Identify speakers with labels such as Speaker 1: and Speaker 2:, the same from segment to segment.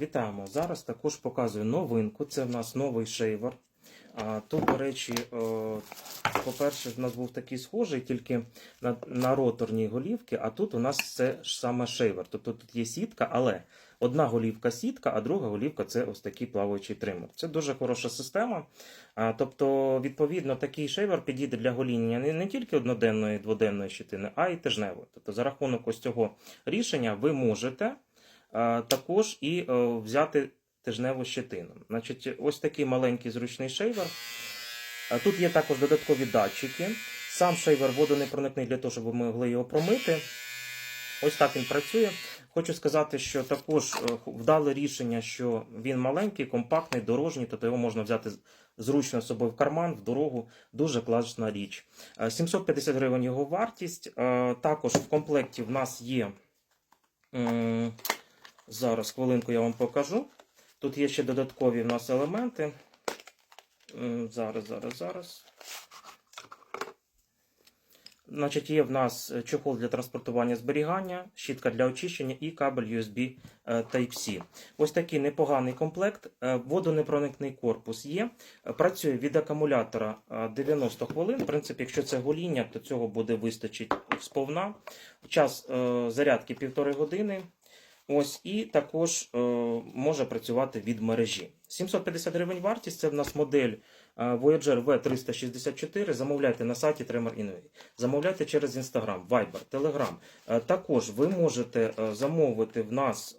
Speaker 1: Вітаємо! Зараз також показую новинку. Це в нас новий шейвер. Тут, до речі, е, по-перше, в нас був такий схожий, тільки на, на роторній голівці, а тут у нас це ж саме шейвер. Тобто тут є сітка, але одна голівка сітка, а друга голівка це ось такий плаваючий тример. Це дуже хороша система. Тобто, відповідно, такий шейвер підійде для гоління не, не тільки одноденної, дводенної щитини, а й тижневої. Тобто, за рахунок ось цього рішення ви можете також і е, взяти тижневу щетину. Значить, ось такий маленький зручний шейвер. Е, Тут є також додаткові датчики. Сам шейвер водонепроникний для того, щоб ви могли його промити. Ось так він працює. Хочу сказати, що також е, вдале рішення, що він маленький, компактний, дорожній, тобто його можна взяти зручно з собою в карман, в дорогу. Дуже класна річ. Е, 750 гривень його вартість. Е, Також в комплекті в нас є. Зараз хвилинку я вам покажу. Тут є ще додаткові в нас елементи. Зараз, зараз, зараз. Значить, є в нас е, чохол для транспортування зберігання, щітка для очищення і кабель USB е, Type-C. Ось такий непоганий комплект. Е, Водонепроникний корпус є. Працює від акумулятора е, 90 хвилин. В принципі, якщо це гоління, то цього буде вистачить сповна. Час зарядки півтори години. Ось і також е, може працювати від мережі. 750 гривень вартість. Це в нас модель е, Voyager V364. Замовляйте на сайті Tremor Innovate. Замовляйте через Instagram, Viber, Telegram. Е, також ви можете е, замовити в нас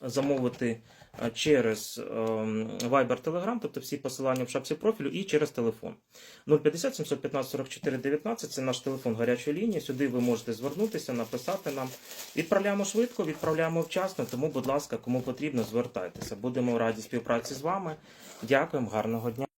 Speaker 1: замовити е, через ем, Viber Telegram, тобто всі посилання в шапці профілю, і через телефон. 050 715 44 19 це наш телефон гарячої лінії. Сюди ви можете звернутися, написати нам. Відправляємо швидко, відправляємо вчасно, тому, будь ласка, кому потрібно, звертайтеся. Будемо раді співпраці з вами. Дякуємо, гарного дня.